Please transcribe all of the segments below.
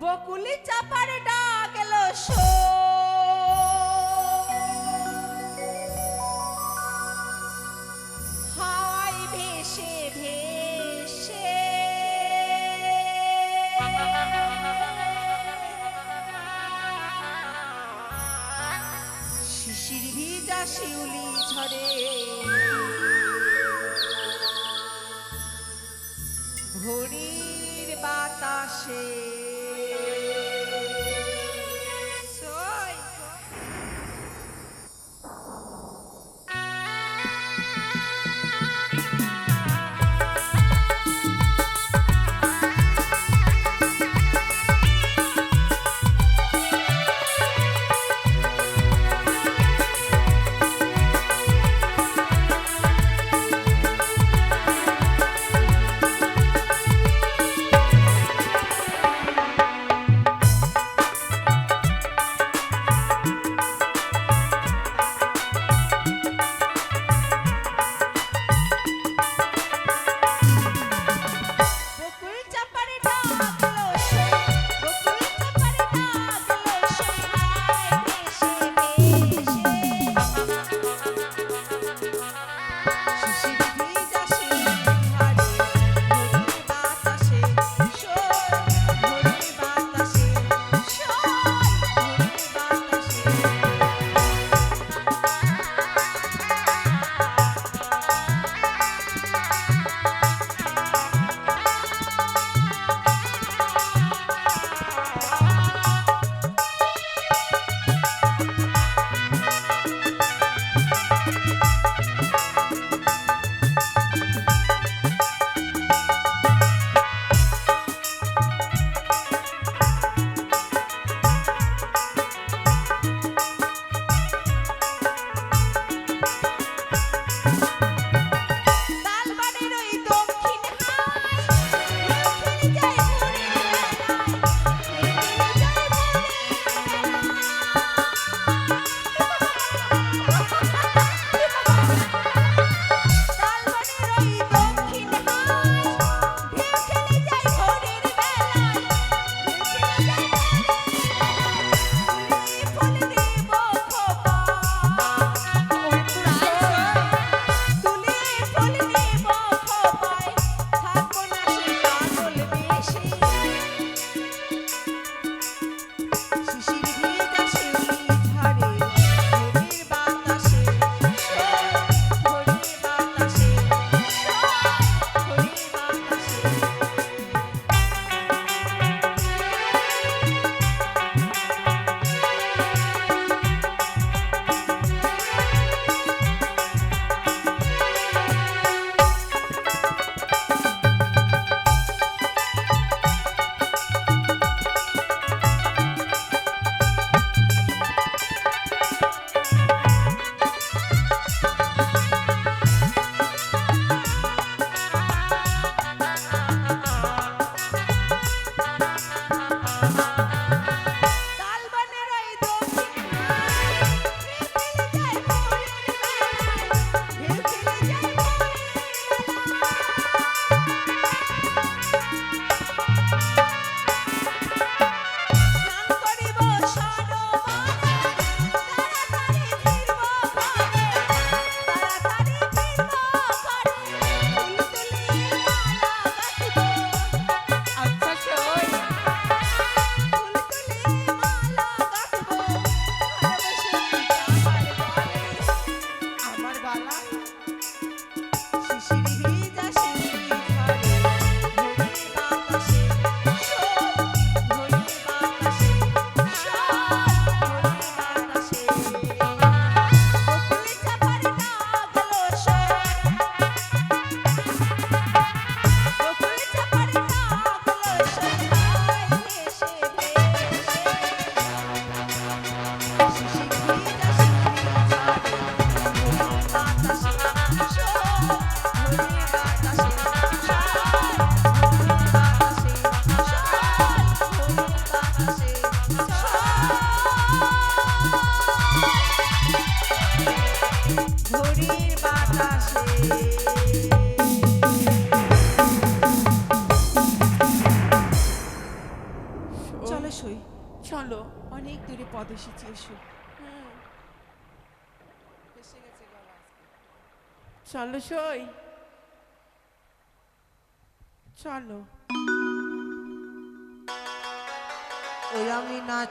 বকুলি চাপার ডাক এলো শো। হাওয়ায় ভেসে ভেসে। শিশির ভিজা শিউলি ঝরে। ভোরের বাতাসে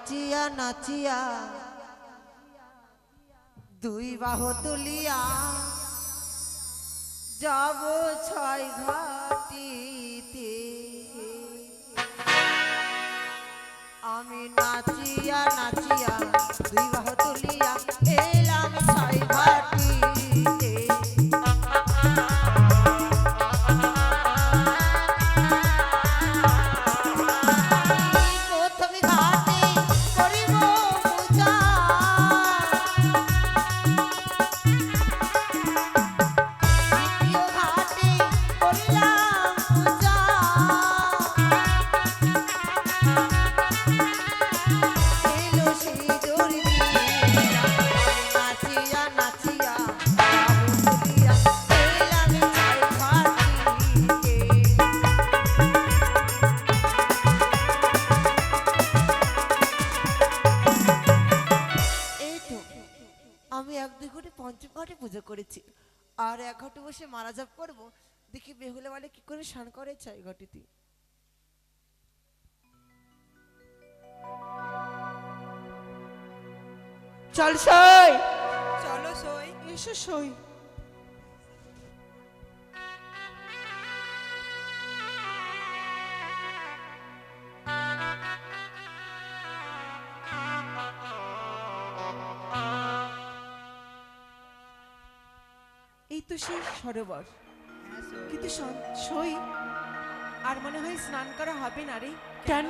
নাচিয়া নাচিয়া। দুই বাহ তুলিয়া যাব ছয় ঘাটিতে। আমি নাচিয়া নাচিয়া বলে কি করে স্নান করে? চাই ঘটিতে। চল সই। চলো সই এসো সই। এই তো সেই সরোবর। কিন্তু সই আর মনে হয় স্নান করা হবে না রে। কেন?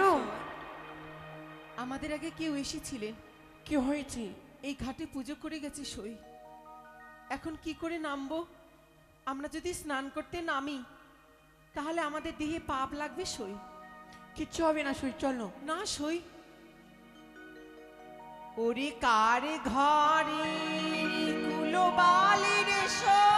আমাদের আগে কেউ এসেছিলেন। কি হয়েছে? এই ঘাটে পুজো করে গেছে সই। এখন কি করে নামবো? আমরা যদি স্নান করতে নামি তাহলে আমাদের দেহে পাপ লাগবে সই। কিচ্ছু হবে না সই চলো। না সই। ওরে কারে ঘরে কুলো বালির ঘাটে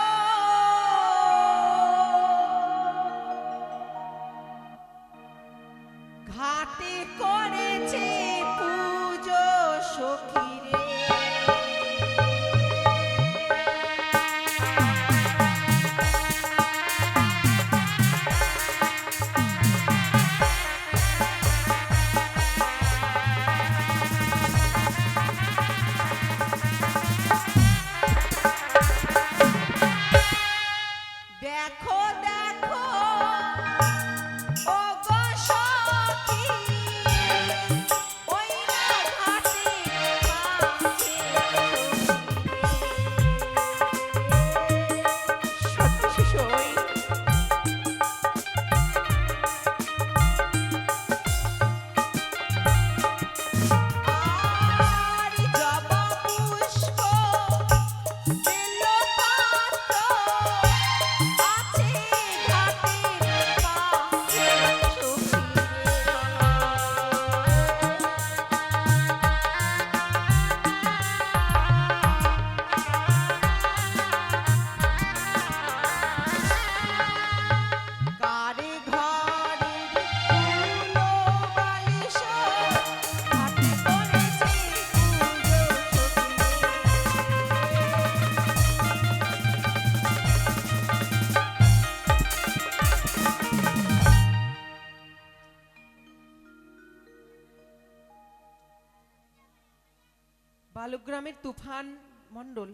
তুফান মণ্ডল।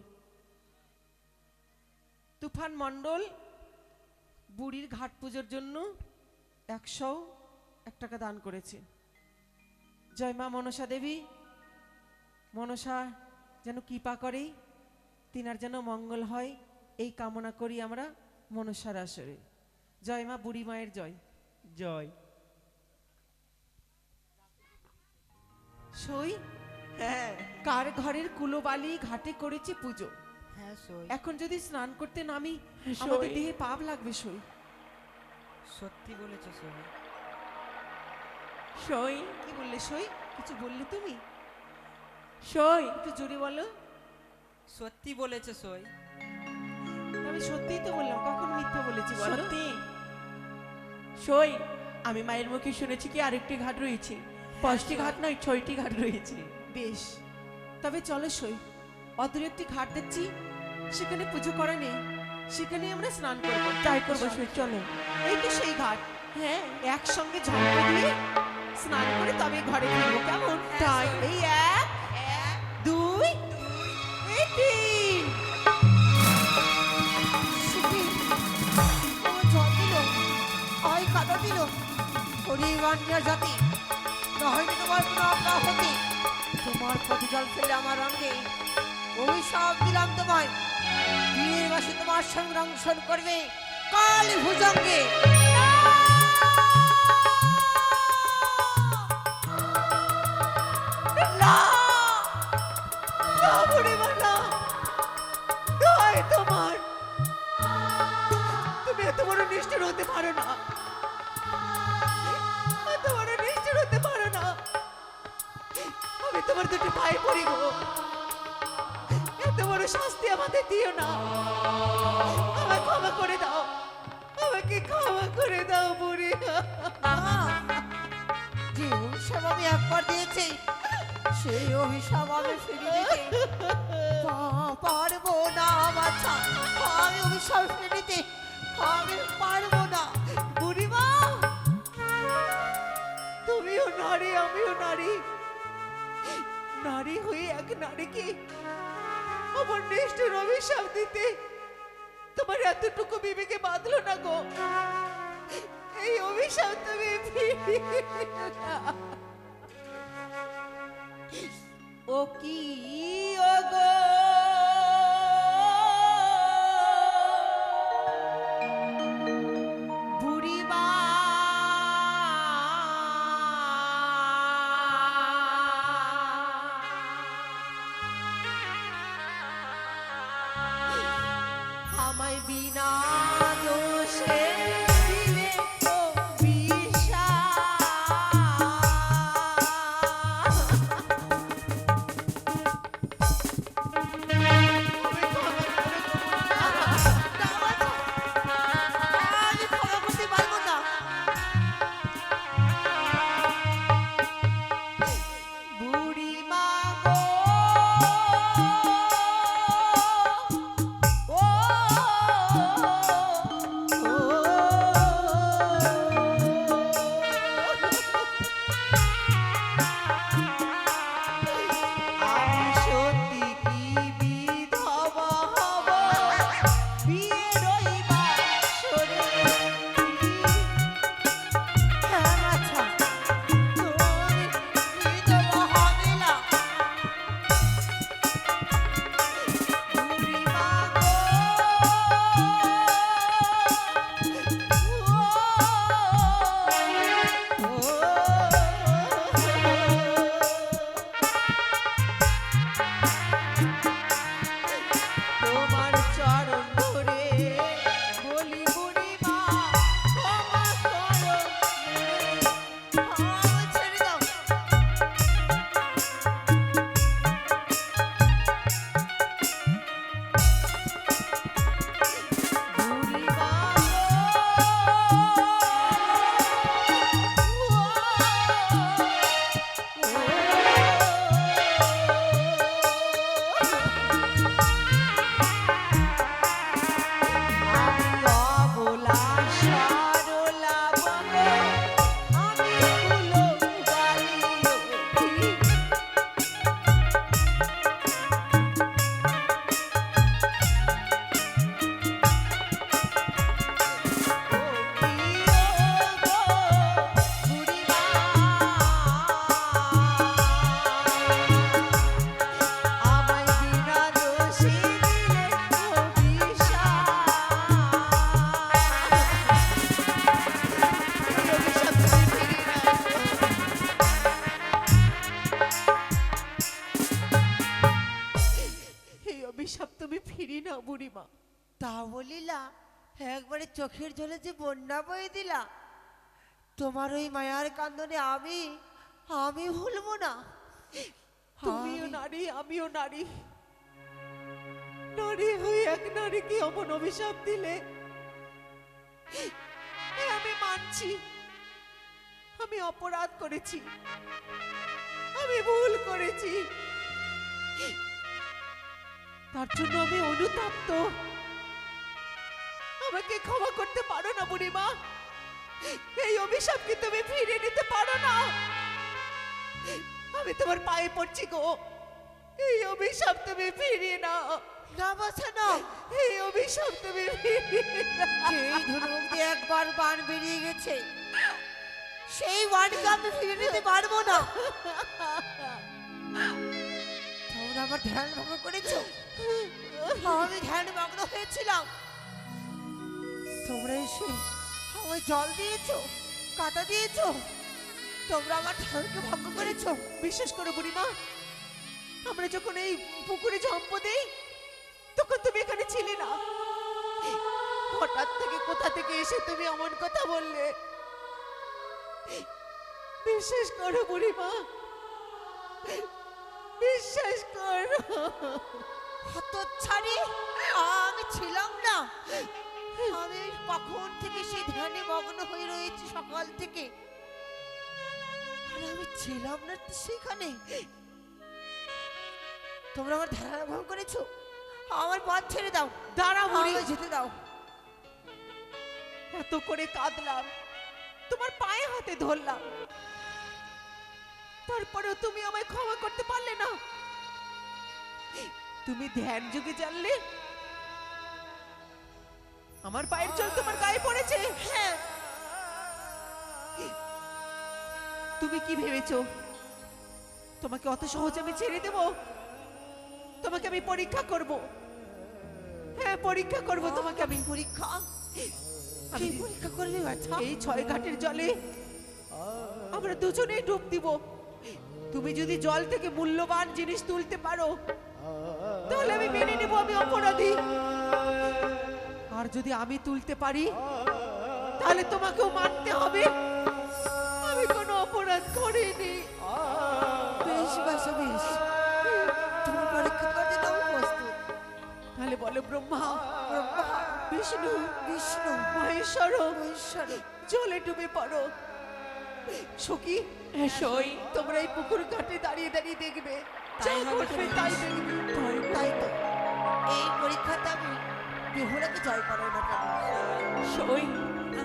তুফান মণ্ডল বুড়ির ঘাট পুজোর জন্য একশো এক টাকা দান করেছে। জয় মা মনসা দেবী। মনসা যেন কৃপা করে তিনার যেন মঙ্গল হয় এই কামনা করি আমরা মনসার আসরে। জয় মা বুড়ি মায়ের জয়। জয়। সই হ্যাঁ। কার ঘরের কুলোবালি ঘাটে করেছে পুজো। হ্যাঁ সই। এখন যদি স্নান করতে নামি। আমাদের দেহে পাপ লাগবে সই। সত্যি বলেছ সই। সই। কি বললে সই? কিছু বললে তুমি? সই। একটু জোরে বলো। সত্যি বলেছে সই। আমি সত্যিই তো বললাম কখন মিথ্যা বলেছি বলো? সত্যি? সই। আমি মায়ের মুখে শুনেছি কি আরেকটি ঘাট রয়েছে। পাঁচটি ঘাট নয় ছয়টি ঘাট রয়েছে। বেশ। তবে চলো সই। অদূরে একটি ঘাট দেখছি সেখানে পুজো করা নেই। সেখানে আমরা স্নান করব। তাই করব সই চলো। এই তো সেই ঘাট। হ্যাঁ একসঙ্গে ঝাঁপ দিয়ে স্নান করে তবে ঘরে ফিরবো। কেমন? তাই। এই এক দুই তিন। দিল? ওই কাদা দিল? জাতি নহয়নি তোমার কোনো হতে তোমার প্রতি জল ফেলে আমার অঙ্গে অভিশাপ দিলাম তোমায় বিয়ের মাসে তোমার সঙ্গে রংশন করবে কাল ভুজঙ্গে তোমার তুমি এত বড় নিষ্ঠুর হতে পারো না তোমার দুটি পায়ে পড়ি গো। এত বড় শাস্তি আমাদের দিও না। আমাকে ক্ষমা করে দাও। আমাকে ক্ষমা করে দাও বুড়ি। যে আমি একবার দিয়েছি, সেই আমি ফিরে না বাচ্চা আমি ফিরে দিতে আমি না। তুমিও নারী, আমিও নারী। নারী হয়ে এক নারীকে আমার নিষ্ঠুর অভিশাপ দিতে তোমার এতটুকু বিবেকে বাঁধলো না গো এই অভিশাপ তুমি। ও কি, ও গো আমায় বিনা চোখের জলে যে বন্যা বয়ে দিলা তোমার ওই মায়ার কান্দনে আমি আমি ভুলবো না। তুমিও নারী আমিও নারী। নারী হয়ে এক নারীকে অমন অভিশাপ দিলে আমি মানছি। আমি অপরাধ করেছি। আমি ভুল করেছি। তার জন্য আমি অনুতপ্ত। আমাকে ক্ষমা করতে পারো না বুড়িমা। এই অভিশাপ কি তুমি ফিরে নিতে পারো না? আমি তোমার পায়ে পড়ছি গো। এই অভিশাপ তুমি ফিরিয়ে নাও। না বাছা না। এই অভিশাপ তুমি ফিরিয়ে ধনুক দিয়ে একবার বান বেরিয়ে গেছে সেই বানকে আমি ফিরে নিতে পারব না। তোমরা আমার ধ্যান ভঙ্গ করেছ? আমি ধ্যান মগ্ন হয়েছিলাম। তোমরা এসে আমায় জল দিয়েছ, কাটা দিয়েছ। তোমরা আমার ধ্যানকে ভঙ্গ করেছ। বিশ্বাস করো বুড়িমা, আমরা যখন এই পুকুরে ঝম্প দেই, তখন তুমি এখানে ছিলে না। হঠাৎ থেকে কোথা থেকে এসে তুমি এমন কথা বললে? বিশ্বাস করো বুড়িমা বিশ্বাস করো। হত ছাড়ি, আমি ছিলাম না। আমি কখন থেকে সেই ধ্যানে মগ্ন হয়ে রয়েছি সকাল থেকে? আমি ছিলাম না সেখানে। তোমরা আমার ভঙ্গ করেছ? আমার পথ ছেড়ে দাও। দাঁড়া বুড়ি। আমায় যেতে দাও। এত করে কাঁদলাম। তোমার পায়ে হাতে ধরলাম। তারপরেও তুমি আমায় ক্ষমা করতে পারলে না। তুমি ধ্যান যুগে জানলে আমার পায়ের জল তোমার গায়ে পড়েছে। হ্যাঁ। তুমি কি ভেবেছো? তোমাকে অত সহজে আমি ছেড়ে দেব? তোমাকে আমি পরীক্ষা করব। হ্যাঁ পরীক্ষা করব তোমাকে আমি। পরীক্ষা। আমি পরীক্ষা করবে বাছা? এই ছয় ঘাটের জলে আমরা দুজনেই ডুব দিব। তুমি যদি জল থেকে মূল্যবান জিনিস তুলতে পারো তাহলে আমি মেনে নেব আমি অপরাধী। আর যদি আমি তুলতে পারি তাহলে তোমাকেও মানতে হবে। আমি কোনো অপরাধ করিনি। বেশ বাসা বেশ। তুমি পরীক্ষা করতে দাও প্রস্তুত তাহলে বলো ব্রহ্মা ব্রহ্মা বিষ্ণু বিষ্ণু মহেশ্বর মহেশ্বর জলে ডুবে পড়ো। সখী সই তোমরা এই পুকুর ঘাটে দাঁড়িয়ে দাঁড়িয়ে দেখবে। তাই যা ঘটবে তাই দেখবে। তাই তো। এই পরীক্ষাটা আমি বেহুলাকে জয় না কেন সই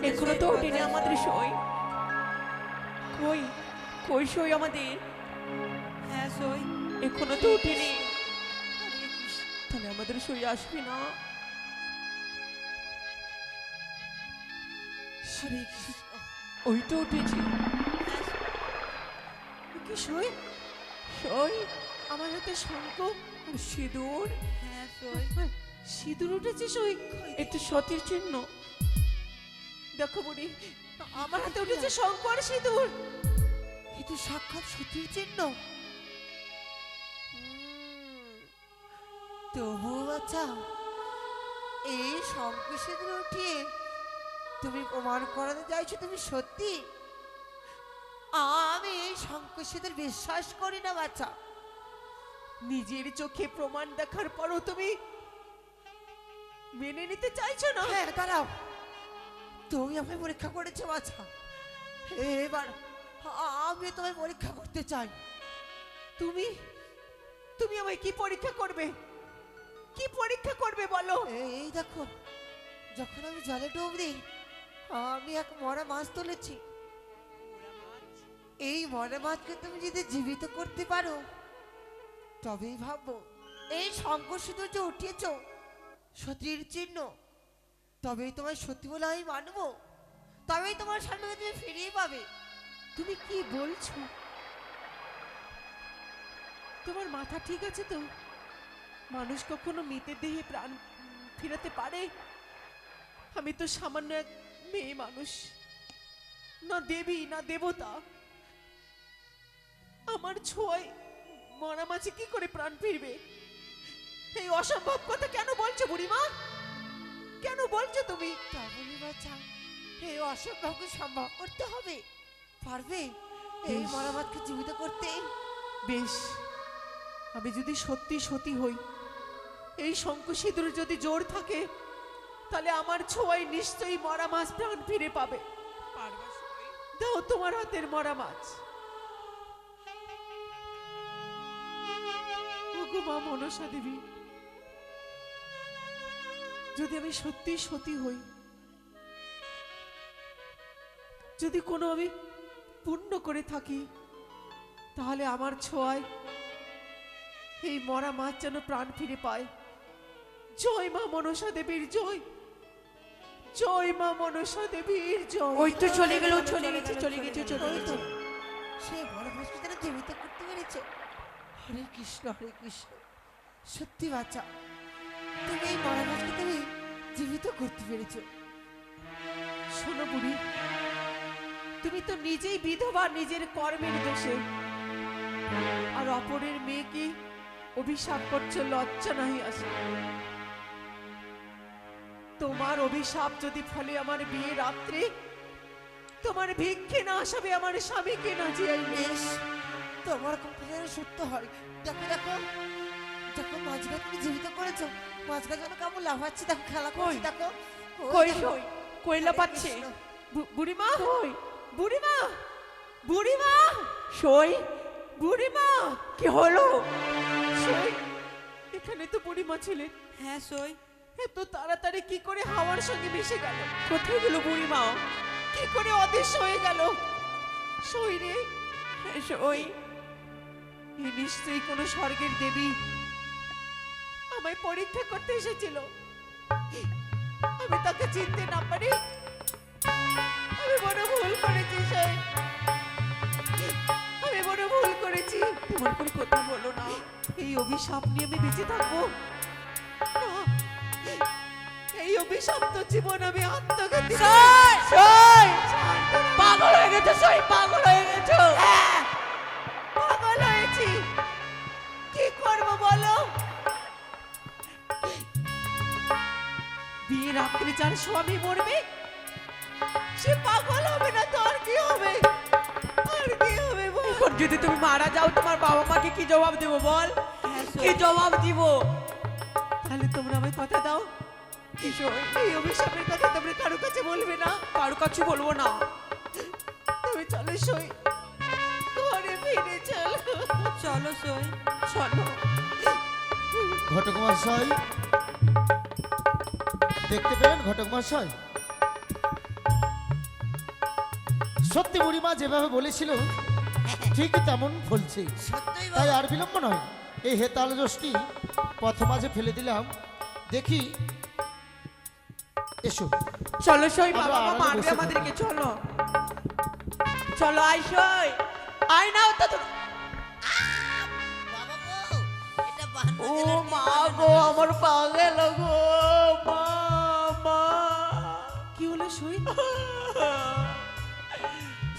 এখনও তো ওঠেনি আমাদের সই। কই কই সই আমাদের? হ্যাঁ সই। এখনও তো ওঠেনি। তাহলে আমাদের সই আসবে না। ওই তো উঠেছি। কি সই? সই? আমার হাতে শঙ্খ। সিঁদুর? হ্যাঁ সই। সিঁদুর উঠেছে সই একটু সতীর চিহ্ন। দেখো বুড়ি, আমার হাতে উঠেছে শঙ্খ আর সিঁদুর। এ সাক্ষাৎ সতীর চিহ্ন। তবু বাচ্চা এই সংকুশিদের উঠিয়ে তুমি প্রমাণ করাতে চাইছো তুমি সত্যি? আমি এই সংকুশিদের বিশ্বাস করি না বাচ্চা নিজের চোখে প্রমাণ দেখার পরও তুমি মেনে নিতে চাইছো না? হ্যাঁ দাঁড়াও। তুমি আমায় পরীক্ষা করেছ বাচ্চা এবার আমি তোমায় পরীক্ষা করতে চাই। তুমি তুমি আমায় কি পরীক্ষা করবে? কি পরীক্ষা করবে বলো? এই এই দেখো যখন আমি জলে ডুব দিই আমি এক মরা মাছ তুলেছি। এই মরা মাছকে তুমি যদি জীবিত করতে পারো তবেই ভাববো এই শঙ্কর শুধু যে উঠিয়েছ সতীর চিহ্ন। তবেই তোমার সত্যি বলে আমি মানবো। তবেই তোমার সামনে তুমি ফিরিয়ে পাবে। তুমি কি বলছো? তোমার মাথা ঠিক আছে তো? মানুষ কখনো মৃতের দেহে প্রাণ ফিরাতে পারে? আমি তো সামান্য এক মেয়ে মানুষ। না দেবী, না দেবতা। আমার ছোঁয়ায় মরা মাছে কি করে প্রাণ ফিরবে? এই অসম্ভব কথা কেন বলছো বুড়িমা? কেন বলছো তুমি? তবুই বাচ্চা এই অসম্ভবকে সম্ভব করতে হবে। পারবে? এই বেশ। জীবিত করতে? বেশ। আমি যদি সত্যি সতী হই এই শঙ্কু সিঁদুর যদি জোর থাকে তাহলে আমার ছোঁয়ায় নিশ্চয়ই মরা মাছ প্রাণ ফিরে পাবে। দাও তোমার হাতের মরা মাছ। মা মনসা দেবী যদি আমি সত্যি সতী হই যদি কোনো আমি পুণ্য করে থাকি তাহলে আমার ছোঁয়ায় এই মরা মাছ যেন প্রাণ ফিরে পায়। জয় মা মনসা দেবীর জয়। জয় মা মনসা দেবীর জয়। ওই তো চলে গেল চলে গেছে চলে গেছে চলে গেছে। সেই বড় যেন জীবিত করতে পেরেছে। হরে কৃষ্ণ হরে কৃষ্ণ। সত্যি বাচ্চা তুমি এই বড় তুমি জীবিত করতে পেরেছ। শোনো বুড়ি, তুমি তো নিজেই বিধবা, নিজের কর্মের দোষে। আর অপরের মেয়েকে অভিশাপ করছ, লজ্জা নাহি আসে। তোমার অভিশাপ যদি ফলে আমার বিয়ে রাত্রে, তোমার ভিক্ষে না আসাবে, আমার স্বামীকে না জিয়াই বেশ, তোমার কথা যেন সত্য হয়। দেখো দেখো দেখো মাঝগা তুমি জীবিত করেছ। মাঝগা যেন কেমন লাফাচ্ছে দেখো খেলা করছে কই। কই পাচ্ছে বুড়িমা? বুড়িমা? বুড়িমা? সই? বুড়িমা কি হলো? সই, এখানে তো বুড়িমা ছিলেন। হ্যাঁ সই। এত তাড়াতাড়ি কি করে হাওয়ার সঙ্গে মিশে গেল? কোথায় গেল বুড়িমা? কি করে অদৃশ্য হয়ে গেল? সই রে সই। নিশ্চয়ই কোনো স্বর্গের দেবী। আমায় পরীক্ষা করতে এসেছিল। আমি তাকে চিনতে না পারি। আমি বড় ভুল করেছি আমি বড় ভুল করেছি। তোমার কোনো কথা বলো না। এই অভিশাপ নিয়ে আমি বেঁচে থাকব। এই অভিশপ্ত জীবন আমি আত্মঘাতী। পাগল হয়ে গেছো সই পাগল হয়ে গেছো। হ্যাঁ, বিয়ে রাত্রে যার স্বামী মরবে সে পাগল হবে না তো? আর কি হবে? আর কি হবে এখন যদি তুমি মারা যাও তোমার বাবা মাকে কি জবাব দেবো বল? হ্যাঁ কি জবাব দিব? তাহলে তোমরা আমায় কথা দাও। এই অভিশাপের কথা তোমরা কারও কাছে বলবে না। কারও কাছে বলব না। তুমি চলো সই। ঘরে ফিরে চলো। চলো সই। চলো। ঘটক দেখতে পেলেন ঘটক মহাশয়? সত্যি বুড়িমা যেভাবে বলেছিল ঠিক তেমন ফলছে তাই আর বিলম্ব নয়। এই হেতাল রসটি পথ মাঝে ফেলে দিলাম। দেখি এসো। চলো সই বাবা মারবে আমাদেরকে চলো। চলো আই সই। আই নাও তো তো- ও মা গো আমার পা গেল গো। সই।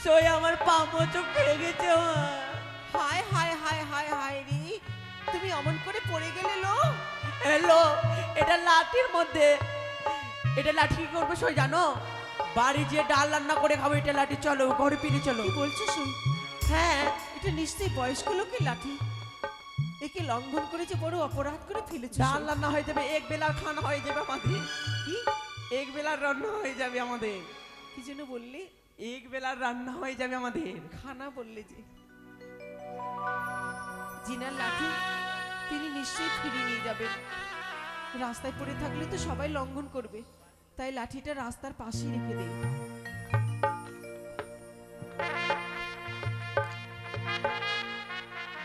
সই আমার পা মোচক খেয়ে গেছে হায় হায় হায় হায় হায় রে। তুমি অমন করে পড়ে গেলে লো। এলো এটা লাঠির মধ্যে। এটা লাঠি কি করব সই জানো? বাড়ি যে ডাল রান্না করে খাব এটা লাঠি চলো ঘরে ফিরে চলো। কি বলছো সই? হ্যাঁ এটা নিশ্চয়ই বয়স্ক লোকের লাঠি। একে লঙ্ঘন করে যে বড় অপরাধ করে ফেলেছো ডাল রান্না হয়ে যাবে এক বেলার খানা হয়ে যাবে আমাদের। কি? এক বেলার রান্না হয়ে যাবে আমাদের কি যেন বললে এক বেলার রান্না হয়ে যাবে আমাদের খানা বললে যে জিনার লাঠি তিনি নিশ্চয়ই ফিরিয়ে নিয়ে যাবেন রাস্তায় পড়ে থাকলে তো সবাই লঙ্ঘন করবে। তাই লাঠিটা রাস্তার পাশেই রেখে দেই।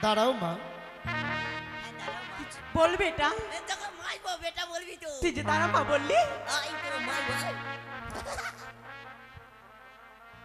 দাঁড়াও মা। বলবে এটা? বেটা বলবি তো? তুই যে তারা মা বললি। আই তোর মা বল।